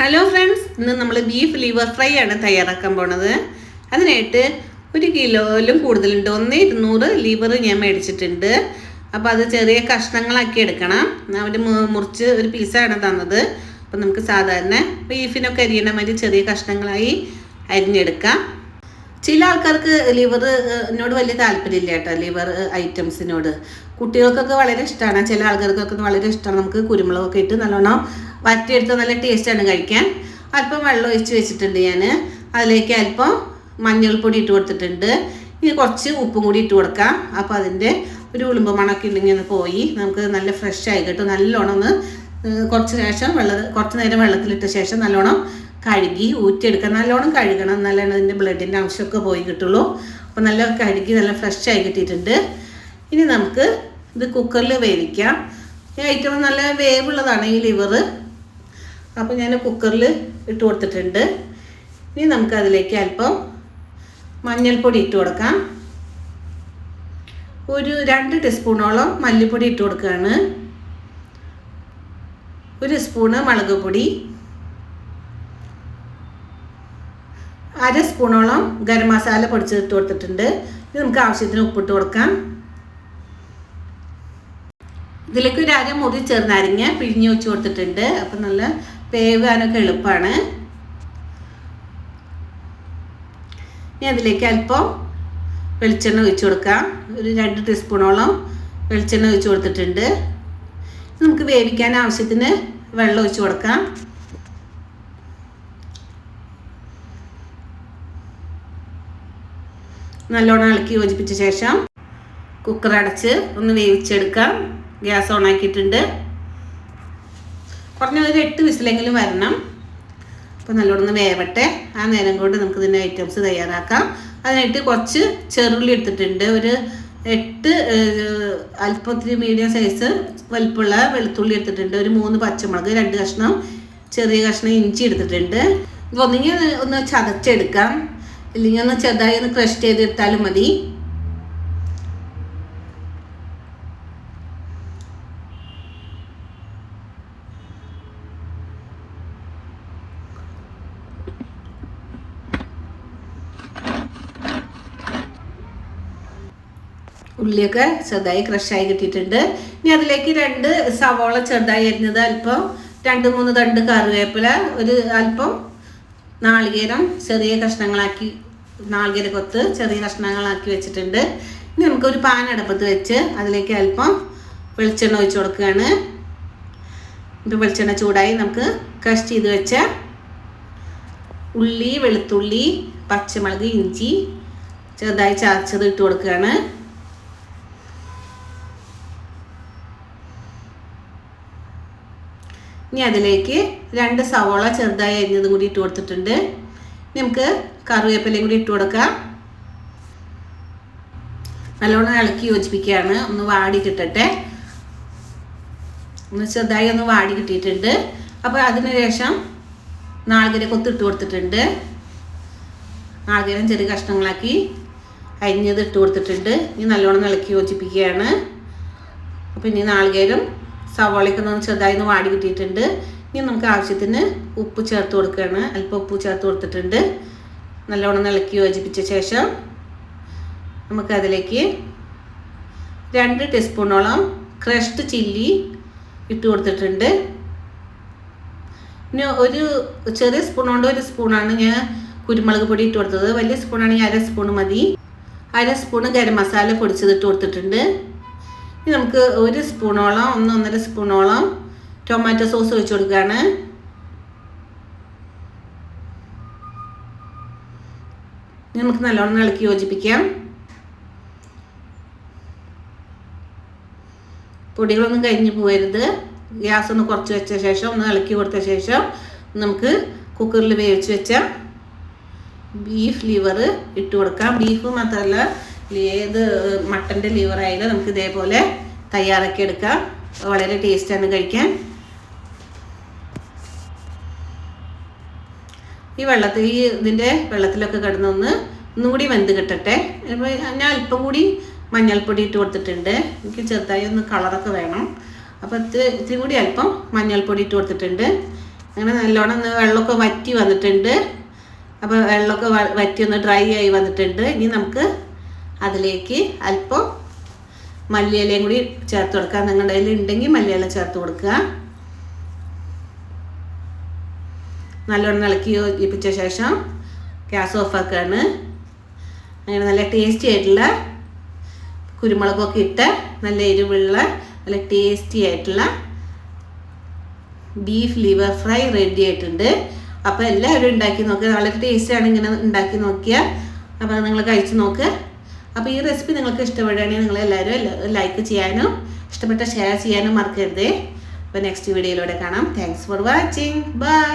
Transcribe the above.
Hello friends ഇന്ന് നമ്മൾ beef liver fry ആണ് തയ്യാറാക്കാൻ പോണത്. അതിനായിട്ട് ഒരു കിലോയിലും കൂടുതലുണ്ട്. ഒന്ന് ഇരുന്നൂറ് ലിവർ ഞാൻ മേടിച്ചിട്ടുണ്ട്. അപ്പോൾ അത് ചെറിയ കഷ്ണങ്ങളാക്കി എടുക്കണം. അവർ മുറിച്ച് ഒരു പീസാണ് തന്നത്. അപ്പം നമുക്ക് സാധാരണ ബീഫിനൊക്കെ അരിയണ മാതിരി ചെറിയ കഷ്ണങ്ങളായി അരിഞ്ഞെടുക്കാം. ചില ആൾക്കാർക്ക് ലിവർ എന്നോട് വലിയ താല്പര്യമില്ല കേട്ടോ. ലിവർ ഐറ്റംസിനോട്. കുട്ടികൾക്കൊക്കെ വളരെ ഇഷ്ടമാണ് ചില ആൾക്കാർക്കൊക്കെ വളരെ ഇഷ്ടമാണ് നമുക്ക് കുരുമുളകൊക്കെ ഇട്ട് നല്ലോണം വറ്റിയെടുത്ത് നല്ല ടേസ്റ്റാണ് കഴിക്കാൻ. അല്പം വെള്ളം ഒഴിച്ച് വെച്ചിട്ടുണ്ട് ഞാൻ അതിലേക്ക് അല്പം മഞ്ഞൾപ്പൊടി ഇട്ട് കൊടുത്തിട്ടുണ്ട്. ഇനി കുറച്ച് ഉപ്പും കൂടി ഇട്ട് കൊടുക്കാം. അപ്പോൾ അതിന്റെ ഒരു ഉളുമ്പ് മണമൊക്കെ ഉണ്ടെങ്കിൽ ഒന്ന് പോയി. നമുക്ക് നല്ല ഫ്രഷ് ആയി കേട്ടോ. നല്ലോണം ഒന്ന് കുറച്ച് ശേഷം വെള്ള കുറച്ച് നേരം വെള്ളത്തിലിട്ട ശേഷം നല്ലോണം കഴുകി ഊറ്റിയെടുക്കുക നല്ലോണം കഴുകണം. എന്നാലാണ് അതിന്റെ ബ്ലഡിന്റെ അംശമൊക്കെ പോയി കിട്ടുള്ളൂ. അപ്പോൾ നല്ല കഴുകി നല്ല ഫ്രഷ് ആയി കിട്ടിയിട്ടുണ്ട്. ഇനി നമുക്ക് ഇത് കുക്കറിൽ വേവിക്കാം. ഈ ഐറ്റം നല്ല വേവുള്ളതാണ് ഈ ലിവർ അപ്പോൾ ഞാൻ കുക്കറിൽ ഇട്ട് കൊടുത്തിട്ടുണ്ട്. ഇനി നമുക്ക് അതിലേക്ക് അല്പം മഞ്ഞൾപ്പൊടി ഇട്ട് കൊടുക്കാം. ഒരു രണ്ട് ടീസ്പൂണോളം മല്ലിപ്പൊടി ഇട്ട് കൊടുക്കുകയാണ്. ഒരു സ്പൂണ് മുളക് പൊടി അര സ്പൂണോളം ഗരം മസാല പൊടിച്ചിട്ട് കൊടുത്തിട്ടുണ്ട്. ഇത് നമുക്ക് ആവശ്യത്തിന് ഉപ്പിട്ട് കൊടുക്കാം. ഇതിലേക്ക് ഒരു അര മുറി ചെറുനാരങ്ങ പിഴിഞ്ഞ് വെച്ച് കൊടുത്തിട്ടുണ്ട്. അപ്പം നല്ല വേവാനൊക്കെ എളുപ്പമാണ് ഇനി അതിലേക്ക് അല്പം വെളിച്ചെണ്ണ ഒഴിച്ചു കൊടുക്കാം. ഒരു രണ്ട് ടീസ്പൂണോളം വെളിച്ചെണ്ണ ഒഴിച്ചു കൊടുത്തിട്ടുണ്ട്. നമുക്ക് വേവിക്കാൻ ആവശ്യത്തിന് വെള്ളം ഒഴിച്ചു കൊടുക്കാം. നല്ലോണം ഇളക്കി യോജിപ്പിച്ച ശേഷം കുക്കർ അടച്ച് ഒന്ന് വേവിച്ചെടുക്കാം. ഗ്യാസ് ഓൺ ആക്കിയിട്ടുണ്ട്. കുറഞ്ഞ ഒരു എട്ട് വിസിലെങ്കിലും വരണം. അപ്പോൾ നല്ലോണം വേവട്ടെ. ആ നേരം കൊണ്ട് നമുക്ക് ഇതിന്റെ ഐറ്റംസ് തയ്യാറാക്കാം. അതിനായിട്ട് കുറച്ച് ചെറുള്ളി എടുത്തിട്ടുണ്ട്. ഒരു എട്ട് അല്പം അല്പത്തിരി മീഡിയം സൈസ് വലിപ്പമുള്ള വെളുത്തുള്ളി എടുത്തിട്ടുണ്ട്. ഒരു മൂന്ന് പച്ചമുളക് രണ്ട് കഷ്ണം ചെറിയ കഷ്ണം ഇഞ്ചി എടുത്തിട്ടുണ്ട്. ഇത് ഒന്നെങ്കിൽ ഒന്ന് ചതച്ചെടുക്കാം. ഇല്ലെങ്കിൽ ഒന്ന് ചെറുതായി ഒന്ന് ക്രഷ് ചെയ്തെടുത്താലും മതി. ഉള്ളിയൊക്കെ ചെറുതായി ക്രഷായി കിട്ടിയിട്ടുണ്ട്. ഇനി അതിലേക്ക് രണ്ട് സവോള ചെറുതായി അരിഞ്ഞത് അല്പം രണ്ട് മൂന്ന് തണ്ട് കറിവേപ്പില ഒരു അല്പം നാളികേരം ചെറിയ കഷ്ണങ്ങളാക്കി നാളികേര കൊത്ത് ചെറിയ കഷ്ണങ്ങളാക്കി വെച്ചിട്ടുണ്ട്. ഇനി നമുക്കൊരു പാൻ അടുപ്പത്ത് വെച്ച് അതിലേക്ക് അല്പം വെളിച്ചെണ്ണ ഒഴിച്ചു കൊടുക്കുകയാണ്. ഇപ്പോൾ വെളിച്ചെണ്ണ ചൂടായി നമുക്ക് ക്രഷ് ചെയ്ത് വെച്ച ഉള്ളി വെളുത്തുള്ളി പച്ചമുളക് ഇഞ്ചി ചെറുതായി ചതച്ചത് ഇട്ട് കൊടുക്കുകയാണ്. ഇനി അതിലേക്ക് രണ്ട് സവോള ചെറുതായി അരിഞ്ഞതും കൂടി ഇട്ട് കൊടുത്തിട്ടുണ്ട്. നമുക്ക് കറിവേപ്പിലയും കൂടി ഇട്ട് കൊടുക്കാം. നല്ലോണം ഇളക്കി യോജിപ്പിക്കുകയാണ്. ഒന്ന് വാടി കിട്ടട്ടെ. ഒന്ന് ചെറുതായി ഒന്ന് വാടി കിട്ടിയിട്ടുണ്ട്. അപ്പോൾ അതിനുശേഷം നാളികര കൊത്തിട്ട് കൊടുത്തിട്ടുണ്ട്. നാളികരം ചെറിയ കഷ്ണങ്ങളാക്കി അരിഞ്ഞത് ഇട്ട് കൊടുത്തിട്ടുണ്ട്. ഇനി നല്ലോണം ഇളക്കി യോജിപ്പിക്കുകയാണ്. അപ്പോൾ ഇനി നാളികേരം സവാളയൊക്കെ ഒന്ന് ചെറുതായി ഒന്ന് വാടി കിട്ടിയിട്ടുണ്ട്. ഇനി നമുക്ക് ആവശ്യത്തിന് ഉപ്പ് ചേർത്ത് കൊടുക്കുകയാണ്. അല്പം ഉപ്പ് ചേർത്ത് കൊടുത്തിട്ടുണ്ട്. നല്ലവണ്ണം ഇളക്കി യോജിപ്പിച്ച ശേഷം നമുക്കതിലേക്ക് രണ്ട് ടീസ്പൂണോളം ക്രഷ്ഡ് ചില്ലി ഇട്ട് കൊടുത്തിട്ടുണ്ട്. പിന്നെ ഒരു ചെറിയ സ്പൂൺ കൊണ്ട് ഒരു സ്പൂണാണ് ഞാൻ കുരുമുളക് പൊടി ഇട്ട് കൊടുത്തത്. വലിയ സ്പൂണാണെങ്കിൽ അര സ്പൂൺ മതി. അര സ്പൂണ് ഗരം മസാല പൊടിച്ചത് ഇട്ട് കൊടുത്തിട്ടുണ്ട്. ഇനി നമുക്ക് ഒരു സ്പൂണോളം ഒന്ന് ഒന്നര സ്പൂണോളം ടൊമാറ്റോ സോസ് വെച്ച് കൊടുക്കുകയാണ്. നമുക്ക് നല്ലോണം ഇളക്കി യോജിപ്പിക്കാം. പൊടികളൊന്നും കരിഞ്ഞു പോകരുത്. ഗ്യാസ് ഒന്ന് കുറച്ച് വെച്ച ശേഷം ഒന്ന് ഇളക്കി കൊടുത്ത ശേഷം നമുക്ക് കുക്കറിൽ വേവിച്ച് വെച്ച ബീഫ് ലിവർ ഇട്ട് കൊടുക്കാം. ബീഫ് മാത്രമല്ല ഏത് മട്ടന്റെ ലിവർ ആയാലും നമുക്ക് ഇതേപോലെ തയ്യാറാക്കി എടുക്കാം. വളരെ ടേസ്റ്റാണ് കഴിക്കാൻ. ഈ വെള്ളത്തിൽ ഈ ഇതിന്റെ വെള്ളത്തിലൊക്കെ കിടന്നൊന്ന് ഒന്നും കൂടി വെന്ത് കിട്ടട്ടെ. ഞാൻ അല്പം കൂടി മഞ്ഞൾപ്പൊടി ഇട്ട് കൊടുത്തിട്ടുണ്ട്. എനിക്ക് ചെറുതായി ഒന്ന് കളറൊക്കെ വേണം. അപ്പോൾ ഇത്തിരി ഇത്തിരി കൂടി അല്പം മഞ്ഞൾപ്പൊടി ഇട്ട് കൊടുത്തിട്ടുണ്ട്. അങ്ങനെ നല്ലോണം ഒന്ന് വെള്ളമൊക്കെ വറ്റി വന്നിട്ടുണ്ട്. അപ്പോൾ വെള്ളമൊക്കെ വറ്റി ഒന്ന് ഡ്രൈ ആയി വന്നിട്ടുണ്ട്. ഇനി നമുക്ക് അതിലേക്ക് അല്പം മല്ലിയിലയും കൂടി ചേർത്ത് കൊടുക്കുക. നിങ്ങളുടെ കയ്യിൽ ഉണ്ടെങ്കിൽ മല്ലിയില ചേർത്ത് കൊടുക്കുക. നല്ലോണം ഇളക്കി യോജിപ്പിച്ച ശേഷം ഗ്യാസ് ഓഫാക്കുകയാണ് അങ്ങനെ നല്ല ടേസ്റ്റി ആയിട്ടുള്ള കുരുമുളകൊക്കെ ഇട്ട് നല്ല എരിവുള്ള നല്ല ടേസ്റ്റി ആയിട്ടുള്ള ബീഫ് ലിവർ ഫ്രൈ റെഡി ആയിട്ടുണ്ട്. അപ്പോൾ എല്ലാവരും ഉണ്ടാക്കി നോക്കുക വളരെ ടേസ്റ്റിയാണ് ഇങ്ങനെ ഉണ്ടാക്കി നോക്കിയാൽ അപ്പോൾ നിങ്ങൾ കഴിച്ച് നോക്ക്. അപ്പോൾ ഈ റെസിപ്പി നിങ്ങൾക്ക് ഇഷ്ടപ്പെടുകയാണെങ്കിൽ നിങ്ങൾ എല്ലാവരും ലൈക്ക് ചെയ്യാനും ഇഷ്ടപ്പെട്ട ഷെയർ ചെയ്യാനും മറക്കരുതേ. അപ്പോൾ നെക്സ്റ്റ് വീഡിയോയിലൂടെ കാണാം. Thanks for watching bye